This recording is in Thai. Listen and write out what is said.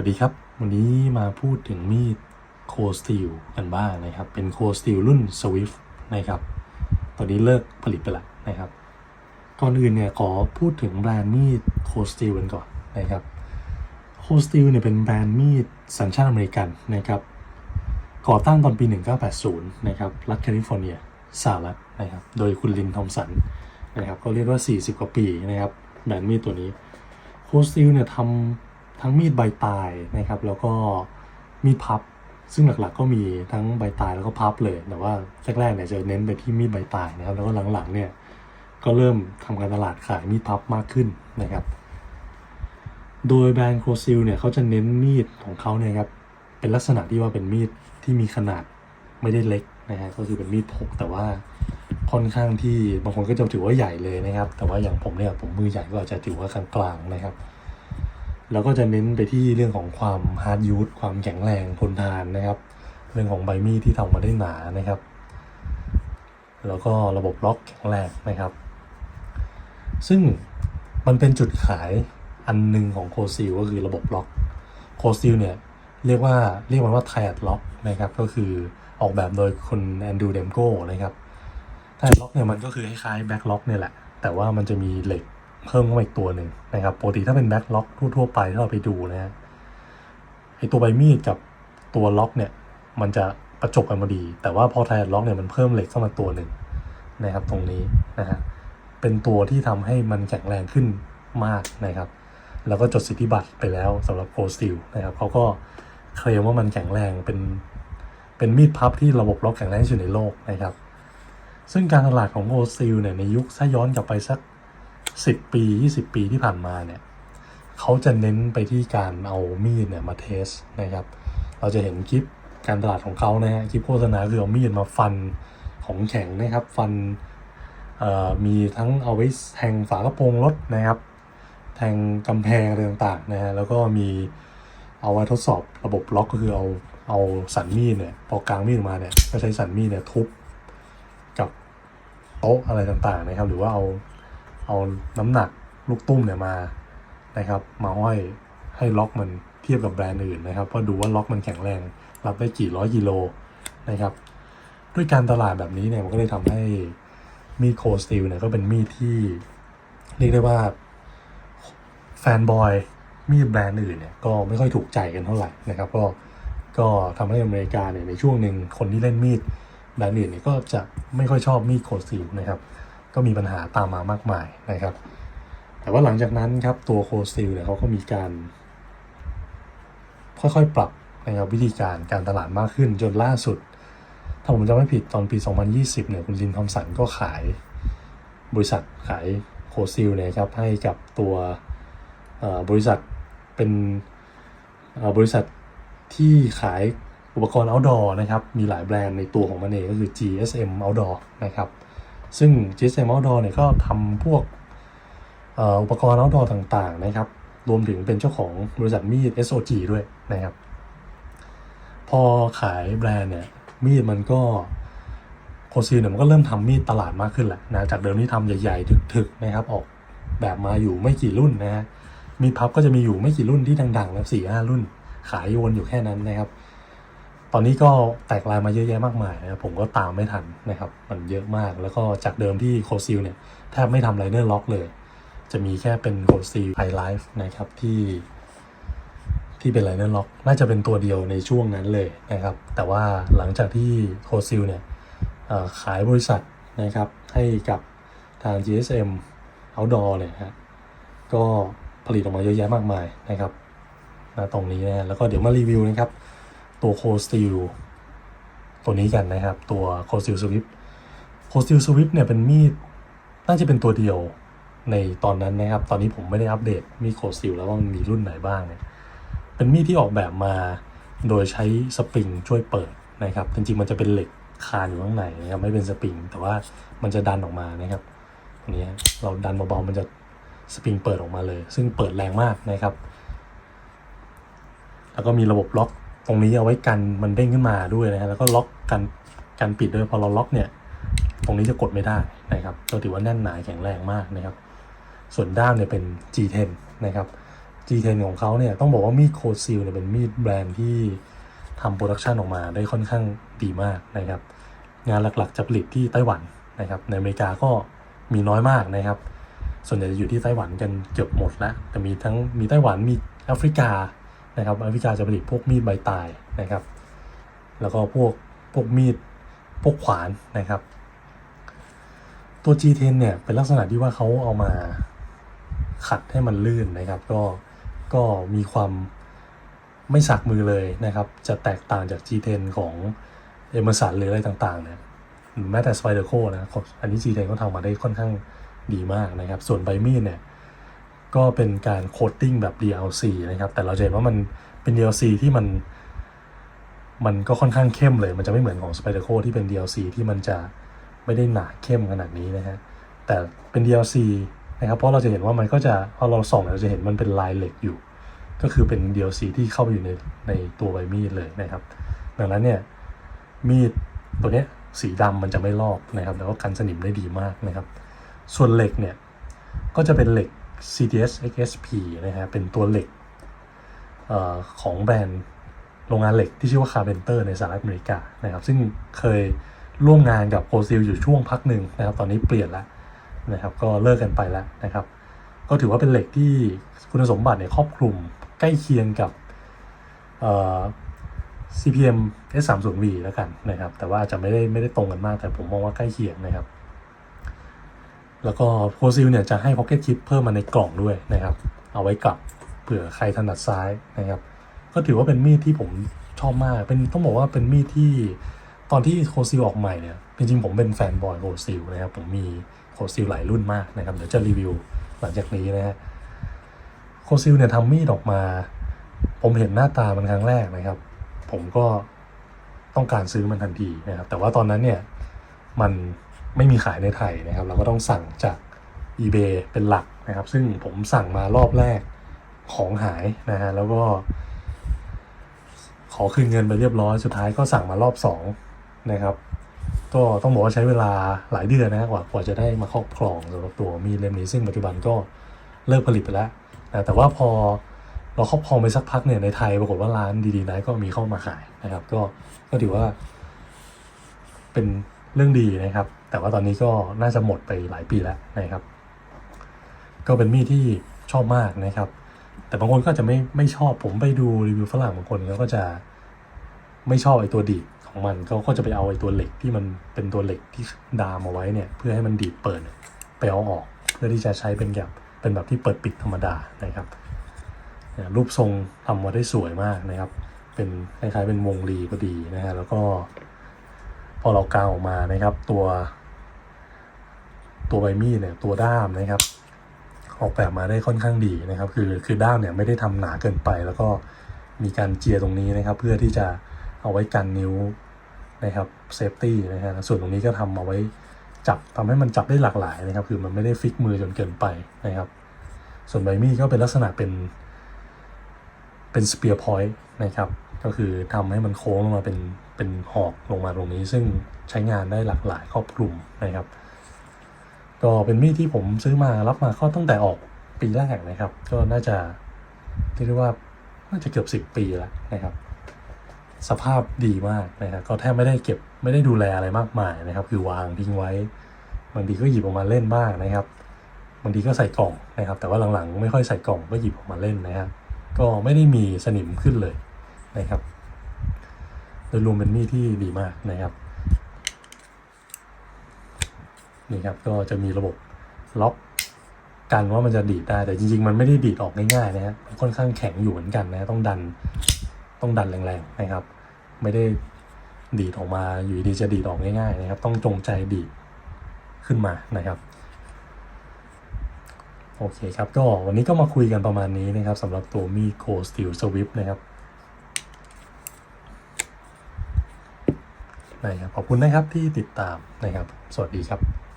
วัสดีครับ วันนี้มาพูดถึงมีดโคสตีลกันบ้างนะครับ เป็นโคสตีลรุ่น Swift นะครับ ตอนนี้เลิกผลิตไปแล้วนะครับ ก่อนอื่นเนี่ยขอพูดถึงแบรนด์มีดโคสตีลกันก่อนนะครับ โคสตีลเนี่ยเป็นแบรนด์มีดสัญชาติอเมริกันนะครับ ก่อตั้งตอนปี 1980 นะครับ รัฐแคลิฟอร์เนียสหรัฐนะครับ โดยคุณลินทอมสันนะครับ ก็เรียกว่า 40 กว่าปีนะครับ แบรนด์มีดตัวนี้ โคสติลเนี่ยทำ ทั้งมีดใบตายนะครับ แล้วก็มีดพับ ซึ่งหลักๆก็มีทั้งใบตายแล้วก็พับเลย แต่ว่าแรกๆเนี่ยจะเน้นไปที่มีดใบตายนะครับ แล้วก็หลังๆเนี่ยก็เริ่มทำการตลาดขายมีดพับมากขึ้นนะครับ โดยแบรนด์โคซิลเนี่ยเขาจะเน้นมีดของเขาเนี่ยครับ เป็นลักษณะที่ว่าเป็นมีดที่มีขนาดไม่ได้เล็กนะฮะ ก็คือเป็นมีดพกแต่ว่าค่อนข้างที่บางคนก็จะถือว่าใหญ่เลยนะครับ แต่ว่าอย่างผมเนี่ยผมมือใหญ่ก็อาจจะถือว่ากลางๆนะครับ แล้วก็จะเน้นไปที่เรื่องของความฮาร์ดยูสความแข็งแรงทนทานนะครับ เรื่องของใบมีดที่ทำมาได้หนานะครับ แล้วก็ระบบล็อกแข็งแรงนะครับ ซึ่งมันเป็นจุดขายอันหนึ่งของโคซิลก็คือระบบล็อกโคซิลเนี่ยเรียกว่าเรียกมันว่าไทอัดล็อกนะครับก็คือออกแบบโดยคุณแอนดูเดมโกนะครับไทอัดล็อกเนี่ยมันก็คือคล้ายๆแบ็กล็อกเนี่ยแหละ แต่ว่ามันจะมีเหล็ก เพิ่มเข้ามาอีกตัวหนึ่งนะครับปกติถ้าเป็นแบ็กล็อกทั่วๆไปถ้าเราไปดูนะฮะไอตัวใบมีดกับตัวล็อกเนี่ยมันจะประจบกันพอดี แต่ว่าพอไทอัดล็อกเนี่ยมันเพิ่มเหล็กเข้ามาตัวหนึ่งนะครับตรงนี้นะฮะเป็นตัวที่ทำให้มันแข็งแรงขึ้นมากนะครับ แล้วก็จดสิทธิบัตรไปแล้วสำหรับโคสติลนะครับเขาก็เคลมว่ามันแข็งแรงเป็นเป็นมีดพับที่ระบบล็อกแข็งแรงที่สุดในโลกนะครับ ซึ่งการตลาดของโคสติลเนี่ยในยุคถ้าย้อนกลับไปสัก 10 ปี 20 ปีที่ผ่านมาเนี่ยเขาจะเน้นไปที่การเอามีดเนี่ยมาเทสนะครับ เราจะเห็นคลิปการตลาดของเขานะฮะคลิปโฆษณาคือเอามีดมาฟันของแข็งนะครับ ฟันมีทั้งเอาไว้แทงฝากระโปรงรถนะครับ แทงกำแพงอะไรต่างๆนะฮะแล้วก็มีเอาไว้ทดสอบระบบล็อกก็คือเอาเอาสันมีดเนี่ยพอกลางมีดออกมาเนี่ยก็ใช้สันมีดเนี่ยทุบกับโต๊ะอะไรต่างๆนะครับ หรือว่าเอา เอาน้ำหนักลูกตุ้มเนี่ยมานะครับ มาห้อยให้ล็อกมันเทียบกับแบรนด์อื่นนะครับเพื่อดูว่าล็อกมันแข็งแรง รับได้กี่ร้อยกิโลนะครับ ด้วยการตลาดแบบนี้เนี่ยมันก็เลยทำให้มีดโคสติลเนี่ยก็เป็นมีดที่เรียกได้ว่าแฟนบอยมีดแบรนด์อื่นเนี่ยก็ไม่ค่อยถูกใจกันเท่าไหร่นะครับ ก็ก็ทำให้อเมริกาเนี่ยในช่วงหนึ่งคนที่เล่นมีดแบรนด์อื่นเนี่ยก็จะไม่ค่อยชอบมีดโคซิลนะครับ ก็มีปัญหาตามมามากมายนะครับ แต่ว่าหลังจากนั้นครับตัวโคซิลเนี่ยเขาก็มีการค่อยๆ ปรับนะครับวิธีการการตลาดมากขึ้นจนล่าสุด ถ้าผมจำไม่ผิดตอนปี 2020 เนี่ยคุณลินทอมสันก็ขายบริษัทขายโคซิลเนี่ยครับให้กับตัวบริษัทเป็นบริษัทที่ขายอุปกรณ์ outdoor นะครับ มีหลายแบรนด์ในตัวของมันเองก็คือ GSM Outdoor นะครับ ซึ่ง GSM Outdoor เนี่ยก็ทำพวกอุปกรณ์ outdoor ต่างๆนะครับ รวมถึงเป็นเจ้าของบริษัทมีด SOG ด้วยนะครับ พอขายแบรนด์เนี่ยมีดมันก็โคซิลเนี่ยมันก็เริ่มทำมีดตลาดมากขึ้นแหละนะจากเดิมที่ทำใหญ่ ๆ ถึกๆนะครับออกแบบมาอยู่ไม่กี่รุ่นนะฮะมีดพับก็จะมีอยู่ไม่กี่รุ่นที่ดังๆนะสี่ห้ารุ่น ขายวนอยู่แค่นั้นนะครับ ตอนนี้ก็แตกลายมาเยอะแยะมากมายนะครับผมก็ตามไม่ทันนะครับ มันเยอะมากแล้วก็จากเดิมที่โคซิลเนี่ยแทบไม่ทำไลเนอร์ล็อกเลย จะมีแค่เป็นโคซิลไฮไลฟ์นะครับที่ที่เป็นไลเนอร์ล็อกน่าจะเป็นตัวเดียวในช่วงนั้นเลยนะครับ แต่ว่าหลังจากที่โคซิลเนี่ยขายบริษัทนะครับให้กับทาง GSM Outdoor เนี่ยฮะก็ผลิตออกมาเยอะแยะมากมายนะครับนะตรงนี้นะแล้วก็เดี๋ยวมารีวิวนะครับ ตัวโคสติลตัวนี้กันนะครับ ตัวโคสติลสวิฟโคสติลสวิฟเนี่ยเป็นมีดน่าจะเป็นตัวเดียวในตอนนั้นนะครับ ตอนนี้ผมไม่ได้อัปเดตมีโคสติลแล้วว่ามันมีรุ่นไหนบ้างเนี่ยเป็นมีดที่ออกแบบมาโดยใช้สปริงช่วยเปิดนะครับ จริงๆมันจะเป็นเหล็กคานอยู่ข้างในนะครับไม่เป็นสปริง แต่ว่ามันจะดันออกมานะครับตรงนี้เราดันเบาๆมันจะสปริงเปิดออกมาเลย ซึ่งเปิดแรงมากนะครับ แล้วก็มีระบบล็อก ตรงนี้เอาไว้กันมันเด้งขึ้นมาด้วยนะฮะแล้วก็ล็อกกันกันปิดด้วยพอเราล็อกเนี่ย ตรงนี้จะกดไม่ได้นะครับก็ถือว่าแน่นหนาแข็งแรงมากนะครับ ส่วนด้ามเนี่ยเป็น G10 นะครับ G10 ของเขาเนี่ยต้องบอกว่ามีดโคซิลเนี่ยเป็นมีดแบรนด์ที่ทำโปรดักชันออกมาได้ค่อนข้างดีมากนะครับ งานหลักๆจะผลิตที่ไต้หวันนะครับ ในอเมริกาก็มีน้อยมากนะครับ ส่วนใหญ่จะอยู่ที่ไต้หวันกันเกือบหมดแล้วแต่มีทั้งมีไต้หวันมีแอฟริกา นะครับอฟริกาจะผลิตพวกมีดใบตายนะครับ แล้วก็พวกพวกมีดพวกขวานนะครับ ตัว G10 เนี่ยเป็นลักษณะที่ว่าเขาเอามาขัดให้มันลื่นนะครับ ก็ก็มีความไม่สักมือเลยนะครับ จะแตกต่างจาก G10 ของเอเมอร์สันหรืออะไรต่างๆเนี่ยแม้แต่ Spider Co นะอันนี้ G10 ก็ทำมาได้ค่อนข้างดีมากนะครับ ส่วนใบมีดเนี่ย ก็เป็นการโคตติ้งแบบ DLC นะครับ แต่เราจะเห็นว่ามันเป็น DLC ที่มัน มันก็ค่อนข้างเข้มเลย มันจะไม่เหมือนของ Spider Co ที่เป็น DLC ที่มันจะไม่ได้หนาเข้มขนาดนี้นะฮะ แต่เป็น DLC นะครับ เพราะเราจะเห็นว่ามันก็จะพอเราส่องเราจะเห็นมันเป็นลายเหล็กอยู่ ก็คือเป็น DLC ที่เข้าไปอยู่ในในตัวใบมีดเลยนะครับ ดังนั้นเนี่ยมีดตัวเนี้ยสีดำมันจะไม่ลอกนะครับ แล้วก็กันสนิมได้ดีมากนะครับ ส่วนเหล็กเนี่ยก็จะเป็นเหล็ก CTS XSP นะฮะเป็นตัวเหล็กออของแบรนด์โรงงานเหล็กที่ชื่อว่า Carpenter ในสหรัฐอเมริกานะครับ ซึ่งเคยร่วมงานกับโ s ซิลอยู่ช่วงพักหนึ่งนะครับ ตอนนี้เปลี่ยนแล้วนะครับ ก็เลิกกันไปแล้วนะครับ ก็ถือว่าเป็นเหล็กที่คุณสมบัติเนี่ยครอบคลุมใกล้เคียงกับเอ่อ CPM S30V แล้วกันนะครับ แต่ว่าอาจจะไม่ได้ไม่ได้ตรงกันมากแต่ผมมองว่าใกล้เคียงนะครับ แล้วก็โ s ซิลเนี่ยจะให้ Pocket Chip เพิ่มมาในกล่องด้วยนะครับ เอาไว้กลับเผื่อใครถนัดซ้ายนะครับ ก็ถือว่าเป็นมีดที่ผมชอบมาก เป็นต้องบอกว่าเป็นมีดที่ตอนที่โคซิลออกใหม่เนี่ย จริงๆ ผมเป็นแฟนบอยโคซิลนะครับ ผมมีโคซิลหลายรุ่นมากนะครับ เดี๋ยวจะรีวิวหลังจากนี้นะฮะโคซิลเนี่ยทำมีดออกมา ผมเห็นหน้าตามันครั้งแรกนะครับ ผมก็ต้องการซื้อมันทันทีนะครับ แต่ว่าตอนนั้นเนี่ยมัน ไม่มีขายในไทยนะครับ เราก็ต้องสั่งจาก eBay เป็นหลักนะครับ ซึ่งผมสั่งมารอบแรกของหายนะฮะแล้วก็ ขอคืนเงินไปเรียบร้อยสุดท้ายก็สั่งมารอบสองนะครับก็ต้องบอกว่าใช้เวลาหลายเดือนนะกว่ากว่าจะได้มาครอบครองสำหรับตัวมีเล่มนี้ซึ่งปัจจุบันก็เลิกผลิตไปแล้วนะแต่ว่าพอเราครอบครองไปสักพักเนี่ยในไทยปรากฏว่าร้านดีๆไนก็มีเข้ามาขายนะครับ ก็ก็ถือว่า เป็นเรื่องดีนะครับ แต่ว่าตอนนี้ก็น่าจะหมดไปหลายปีแล้วนะครับ ก็เป็นมีดที่ชอบมากนะครับ แต่บางคนก็จะไม่ไม่ชอบผมไปดูรีวิวฝรั่งบางคนเขาก็จะไม่ชอบไอ้ตัวดีดของมันเขาก็จะไปเอาไอ้ตัวเหล็กที่มันเป็นตัวเหล็กที่ดามเอาไว้เนี่ย เพื่อให้มันดีดเปิดไปเอาออก เพื่อที่จะใช้เป็นแบบเป็นแบบที่เปิดปิดธรรมดานะครับรูปทรงทำมาได้สวยมากนะครับ เป็นคล้ายๆเป็นวงรีพอดีนะฮะแล้วก็พอเรากาวออกมานะครับ ตัว ตัวใบมีดเนี่ยตัวด้ามนะครับ ออกแบบมาได้ค่อนข้างดีนะครับ คือคือด้ามเนี่ยไม่ได้ทำหนาเกินไป แล้วก็มีการเจียตรงนี้นะครับ เพื่อที่จะเอาไว้กันนิ้วนะครับเซฟตี้นะฮะส่วนตรงนี้ก็ทำเอาไว้จับทำให้มันจับได้หลากหลายนะครับ คือมันไม่ได้ฟิกมือจนเกินไปนะครับ ส่วนใบมีดก็เป็นลักษณะเป็นเป็นสเปียร์พอยต์นะครับ ก็คือทำให้มันโค้งลงมาเป็นเป็นหอกลงมาตรงนี้ ซึ่งใช้งานได้หลากหลายครอบคลุมนะครับ ก็เป็นมีดที่ผมซื้อมารับมาก็ตั้งแต่ออกปีแรกนะครับ ก็น่าจะเรียกว่าน่าจะเกือบสิบ10 ปีแล้วนะครับ สภาพดีมากนะครับก็แทบไม่ได้เก็บไม่ได้ดูแลอะไรมากมายนะครับ คือวางทิ้งไว้บางทีก็หยิบออกมาเล่นบ้างนะครับบางทีก็ใส่กล่องนะครับ แต่ว่าหลังๆ ไม่ค่อยใส่กล่องก็หยิบออกมาเล่นนะครับก็ไม่ได้มีสนิมขึ้นเลยนะครับโดยรวมเป็นมีดที่ดีมากนะครับ นี่ครับก็จะมีระบบล็อกกันว่ามันจะดีดได้แต่จริง ๆ มันไม่ได้ดีดออกง่ายๆนะฮะค่อนข้างแข็งอยู่เหมือนกันนะต้องดันต้องดันแรงๆนะครับ ไม่ได้ดีดออกมาอยู่ดีจะดีดออกง่ายๆนะครับ ต้องจงใจดีดขึ้นมานะครับโอเคครับก็วันนี้ก็มาคุยกันประมาณนี้นะครับสำหรับตัวมีโคสติลสวิฟนะครับนะครับ ขอบคุณนะครับที่ติดตามนะครับ สวัสดีครับ